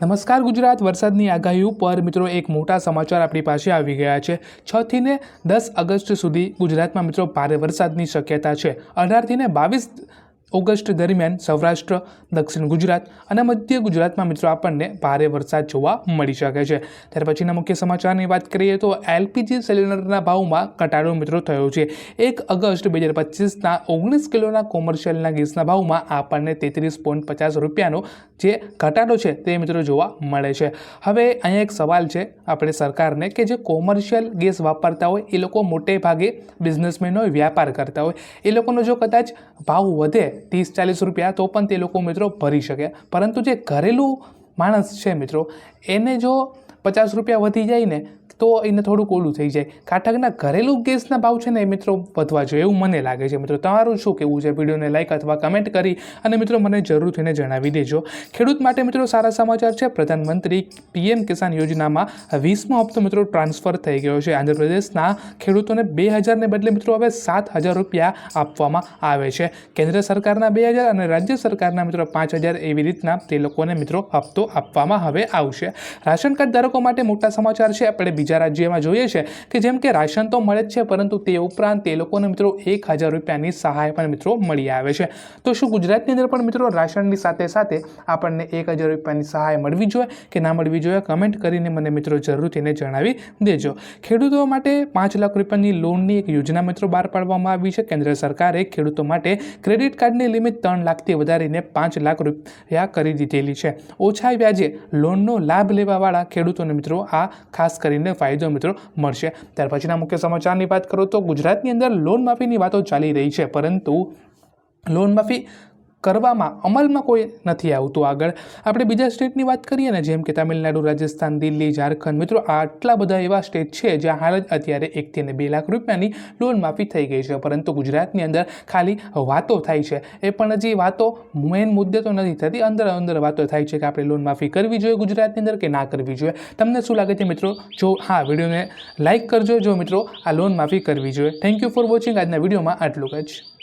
નમસ્કાર ગુજરાત, વરસાદની આગાહી ઉપર મિત્રો એક મોટા સમાચાર આપણી પાસે આવી ગયા છે. છથી ને દસ ઓગસ્ટ સુધી ગુજરાતમાં મિત્રો ભારે વરસાદની શક્યતા છે. અઢારથી ને બાવીસ ઓગસ્ટ દરમિયાન સૌરાષ્ટ્ર, દક્ષિણ ગુજરાત અને મધ્ય ગુજરાતમાં મિત્રો આપણને ભારે વરસાદ જોવા મળી શકે છે. ત્યાર પછીના મુખ્ય સમાચારની વાત કરીએ તો એલપીજી સિલિન્ડરના ભાવમાં ઘટાડો મિત્રો થયો છે. એક ઓગસ્ટ બે હજાર પચીસના ઓગણીસ કિલોના કોમર્શિયલના ગેસના ભાવમાં આપણને તેત્રીસ પોઈન્ટ પચાસ રૂપિયાનો જે ઘટાડો છે તે મિત્રો જોવા મળે છે. હવે અહીંયા એક સવાલ છે આપણે સરકારને કે જે કોમર્શિયલ ગેસ વાપરતા હોય એ લોકો મોટે ભાગે બિઝનેસમેન હોય વ્યાપાર કરતા હોય. એ લોકોનો જો કદાચ ભાવ વધે ત્રીસ ચાલીસ રૂપિયા, તો પણ તે લોકો મિત્રો ભરી શકે. પરંતુ જે ઘરેલું માણસ છે મિત્રો, એને જો પચાસ રૂપિયા વધી જાય ને તો એને થોડુંક ઓલું થઈ જાય. કાઠકના ઘરેલું ગેસના ભાવ છે ને એ મિત્રો વધવા જોઈએ એવું મને લાગે છે. મિત્રો, તમારું શું કહેવું છે? વિડીયોને લાઈક અથવા કમેન્ટ કરી અને મિત્રો મને જરૂરથી એને જણાવી દેજો. ખેડૂત માટે મિત્રો સારા સમાચાર છે. પ્રધાનમંત્રી પીએમ કિસાન યોજનામાં વીસમો હપ્તો મિત્રો ટ્રાન્સફર થઈ ગયો છે. આંધ્રપ્રદેશના ખેડૂતોને બે હજારને બદલે મિત્રો હવે સાત હજાર રૂપિયા આપવામાં આવે છે. કેન્દ્ર સરકારના બે હજાર અને રાજ્ય સરકારના મિત્રો પાંચ હજાર એવી રીતના તે લોકોને મિત્રો હપ્તો આપવામાં હવે આવશે. રાશન કાર્ડ ધારકો માટે મોટા સમાચાર છે. આપણે બીજા રાજ્યમાં જોઈએ છે કે જેમ કે રાશન તો મળે જ છે, પરંતુ તે ઉપરાંત તે લોકોને મિત્રો એક હજાર રૂપિયાની સહાય પણ મિત્રો મળી આવે છે. તો શું ગુજરાતની અંદર પણ મિત્રો રાશનની સાથે સાથે આપણને એક હજાર રૂપિયાની સહાય મળવી જોઈએ કે ના મળવી જોઈએ? કમેન્ટ કરીને મને મિત્રો જરૂરથી એને જણાવી દેજો. ખેડૂતો માટે પાંચ લાખ રૂપિયાની લોનની એક યોજના મિત્રો બહાર પાડવામાં આવી છે. કેન્દ્ર સરકારે ખેડૂતો માટે ક્રેડિટ કાર્ડની લિમિટ ત્રણ લાખથી વધારીને પાંચ લાખ રૂપિયા કરી દીધેલી છે. ઓછા વ્યાજે લોનનો લાભ લેવાવાળા ખેડૂતોને મિત્રો આ ખાસ કરીને ફાયદો મિત્રો મળશે. ત્યાર પછીના મુખ્ય સમાચારની વાત કરું તો ગુજરાતની અંદર લોન માફીની વાતો ચાલી રહી છે. પરંતુ લોન માફી કરવામાં અમલમાં કોઈ નથી આવતું આગળ. આપણે બીજા સ્ટેટની વાત કરીએ ને, જેમ કે તમિલનાડુ, રાજસ્થાન, દિલ્હી, ઝારખંડ. મિત્રો, આટલા બધા એવા સ્ટેટ છે જ્યાં હાલ જ અત્યારે એકથી ને બે લાખ રૂપિયાની લોન માફી થઈ ગઈ છે. પરંતુ ગુજરાતની અંદર ખાલી વાતો થાય છે. એ પણ હજી વાતો મેઇન મુદ્દે તો નથી થતી. અંદર અંદર વાતો થાય છે કે આપણે લોન માફી કરવી જોઈએ ગુજરાતની અંદર કે ના કરવી જોઈએ. તમને શું લાગે છે મિત્રો? જો હા, વિડીયોને લાઇક કરજો. જો મિત્રો, આ લોન માફી કરવી જોઈએ. થેન્ક યુ ફોર વોચિંગ આજના વિડીયોમાં આટલું જ.